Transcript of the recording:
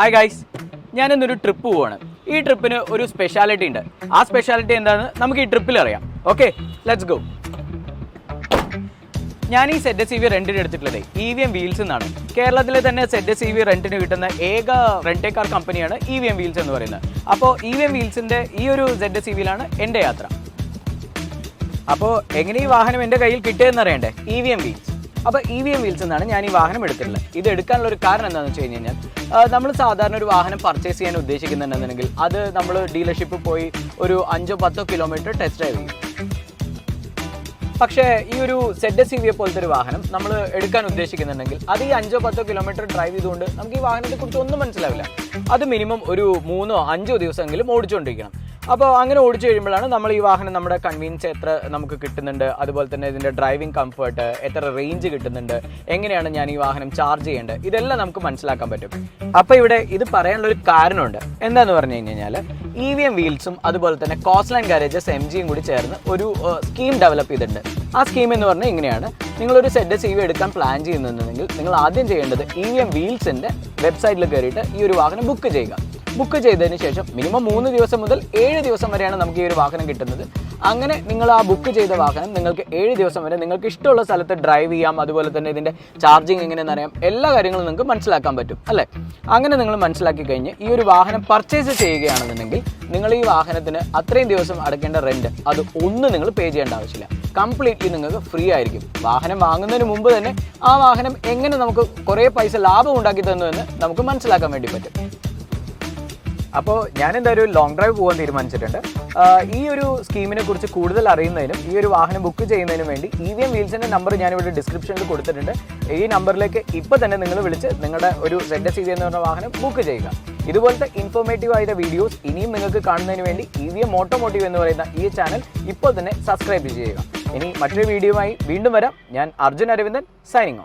Hi guys ഞാനിന്നൊരു trip പോവാണ്. ഈ ട്രിപ്പിന് ഒരു സ്പെഷ്യാലിറ്റി ഉണ്ട്. ആ സ്പെഷ്യാലിറ്റി എന്താണെന്ന് നമുക്ക് ഈ ട്രിപ്പിൽ അറിയാം. ഓക്കെ ലെറ്റ്സ് ഗോ ഞാൻ ഈ സെറ്റ് സി വി റെന്റിന് എടുത്തിട്ടുള്ളത് ഇ വി എം വീൽസ് എന്നാണ്. കേരളത്തിലെ തന്നെ സെറ്റ് സി വി റെന്റിന് കിട്ടുന്ന ഏക റെന്റേ കാർ കമ്പനിയാണ് ഇ വി എം വീൽസ് എന്ന് പറയുന്നത്. അപ്പോൾ ഇ വി എം വീൽസിന്റെ ഈ ഒരു സെറ്റ് സി വിയിലാണ് എന്റെ യാത്ര. അപ്പോൾ എങ്ങനെ ഈ വാഹനം എന്റെ കയ്യിൽ കിട്ടിയതെന്ന് അറിയണ്ടേ ഇ വി എം വീൽസ് അപ്പോൾ ഇ വി എം വീൽസ് എന്നാണ് ഞാൻ ഈ വാഹനം എടുത്തിട്ടുള്ളത്. ഇത് എടുക്കാനുള്ള ഒരു കാരണം എന്താണെന്ന് വെച്ച് കഴിഞ്ഞ് കഴിഞ്ഞാൽ നമ്മൾ സാധാരണ ഒരു വാഹനം പർച്ചേസ് ചെയ്യാൻ ഉദ്ദേശിക്കുന്നുണ്ടെന്നുണ്ടെങ്കിൽ അത് നമ്മൾ ഡീലർഷിപ്പിൽ പോയി ഒരു അഞ്ചോ പത്തോ കിലോമീറ്റർ ടെസ്റ്റ് ഡ്രൈവ് ചെയ്യും. പക്ഷേ ഈ ഒരു സെഡ് സി വിയെ പോലത്തെ ഒരു വാഹനം നമ്മൾ എടുക്കാൻ ഉദ്ദേശിക്കുന്നുണ്ടെങ്കിൽ അത് ഈ അഞ്ചോ പത്തോ കിലോമീറ്റർ ഡ്രൈവ് ചെയ്തുകൊണ്ട് നമുക്ക് ഈ വാഹനത്തെ കുറിച്ച് ഒന്നും മനസ്സിലാവില്ല. അത് മിനിമം ഒരു മൂന്നോ അഞ്ചോ ദിവസമെങ്കിലും ഓടിച്ചുകൊണ്ടിരിക്കണം. അപ്പോൾ അങ്ങനെ ഓടിച്ചു കഴിയുമ്പോഴാണ് നമ്മൾ ഈ വാഹനം നമ്മുടെ കൺവീനിയൻസ് എത്ര നമുക്ക് കിട്ടുന്നുണ്ട് അതുപോലെ തന്നെ ഇതിന്റെ ഡ്രൈവിംഗ് കംഫർട്ട് എത്ര റേഞ്ച് കിട്ടുന്നുണ്ട് എങ്ങനെയാണ് ഞാൻ ഈ വാഹനം ചാർജ് ചെയ്യേണ്ടത്? ഇതെല്ലാം നമുക്ക് മനസ്സിലാക്കാൻ പറ്റും. അപ്പോൾ ഇവിടെ ഇത് പറയാനുള്ള ഒരു കാരണമുണ്ട്. എന്താന്ന് പറഞ്ഞു കഴിഞ്ഞാൽ ഇ വി എം വീൽസും അതുപോലെ തന്നെ കോസ്ലൈൻ ഗാരേജസ് എം ജിയും കൂടി ചേർന്ന് ഒരു സ്കീം ഡെവലപ്പ് ചെയ്തിട്ടുണ്ട്. ആ സ്കീം എന്ന് പറഞ്ഞാൽ ഇങ്ങനെയാണ്. നിങ്ങളൊരു സെഡ് സി വി എടുക്കാൻ പ്ലാൻ ചെയ്യുന്നുണ്ടെങ്കിൽ നിങ്ങൾ ആദ്യം ചെയ്യേണ്ടത് ഇ വി എം വീൽസിന്റെ വെബ്സൈറ്റിൽ കയറിയിട്ട് ഈ ഒരു വാഹനം ബുക്ക് ചെയ്യുക. ബുക്ക് ചെയ്തതിന് ശേഷം മിനിമം മൂന്ന് ദിവസം മുതൽ ഏഴ് ദിവസം വരെയാണ് നമുക്ക് ഈ ഒരു വാഹനം കിട്ടുന്നത്. അങ്ങനെ നിങ്ങൾ ആ ബുക്ക് ചെയ്ത വാഹനം നിങ്ങൾക്ക് ഏഴ് ദിവസം വരെ നിങ്ങൾക്ക് ഇഷ്ടമുള്ള സ്ഥലത്ത് ഡ്രൈവ് ചെയ്യാം അതുപോലെ തന്നെ ഇതിന്റെ ചാർജിങ് എങ്ങനെയെന്ന് അറിയാം എല്ലാ കാര്യങ്ങളും നിങ്ങൾക്ക് മനസ്സിലാക്കാൻ പറ്റും അല്ലേ? അങ്ങനെ നിങ്ങൾ മനസ്സിലാക്കി കഴിഞ്ഞ് ഈ ഒരു വാഹനം പർച്ചേസ് ചെയ്യുകയാണെന്നുണ്ടെങ്കിൽ നിങ്ങൾ ഈ വാഹനത്തിന് അത്രയും ദിവസം അടയ്ക്കേണ്ട റെന്റ് അത് ഒന്നും നിങ്ങൾ പേ ചെയ്യേണ്ട ആവശ്യമില്ല. കംപ്ലീറ്റ്ലി നിങ്ങൾക്ക് ഫ്രീ ആയിരിക്കും. വാഹനം വാങ്ങുന്നതിന് മുമ്പ് തന്നെ ആ വാഹനം എങ്ങനെ നമുക്ക് കുറേ പൈസ ലാഭം ഉണ്ടാക്കി തന്നു എന്ന് നമുക്ക് മനസ്സിലാക്കാൻ വേണ്ടി പറ്റും. അപ്പോൾ ഞാൻ എന്തായാലും ഒരു ലോങ് ഡ്രൈവ് പോകാൻ തീരുമാനിച്ചിട്ടുണ്ട്. ഈ ഒരു സ്കീമിനെ കുറിച്ച് കൂടുതൽ അറിയുന്നതിനും ഈ ഒരു വാഹനം ബുക്ക് ചെയ്യുന്നതിനും വേണ്ടി ഇ വി എം വീൽസിന്റെ നമ്പർ ഞാനിവിടെ ഡിസ്ക്രിപ്ഷനിൽ കൊടുത്തിട്ടുണ്ട്. ഈ നമ്പറിലേക്ക് ഇപ്പോൾ തന്നെ നിങ്ങൾ വിളിച്ച് നിങ്ങളുടെ ഒരു സെഡ് സി വി എന്ന് പറഞ്ഞ വാഹനം ബുക്ക് ചെയ്യുക. ഇതുപോലത്തെ ഇൻഫോർമേറ്റീവ് ആയ വീഡിയോസ് ഇനിയും നിങ്ങൾക്ക് കാണുന്നതിന് വേണ്ടി ഇ വി എം ഓട്ടോമോട്ടീവ് എന്ന് പറയുന്ന ഈ ചാനൽ ഇപ്പോൾ തന്നെ സബ്സ്ക്രൈബ് ചെയ്യുക. ഇനി മറ്റൊരു വീഡിയോയുമായി വീണ്ടും വരാം. ഞാൻ അർജുൻ അരവിന്ദൻ സൈനിങ്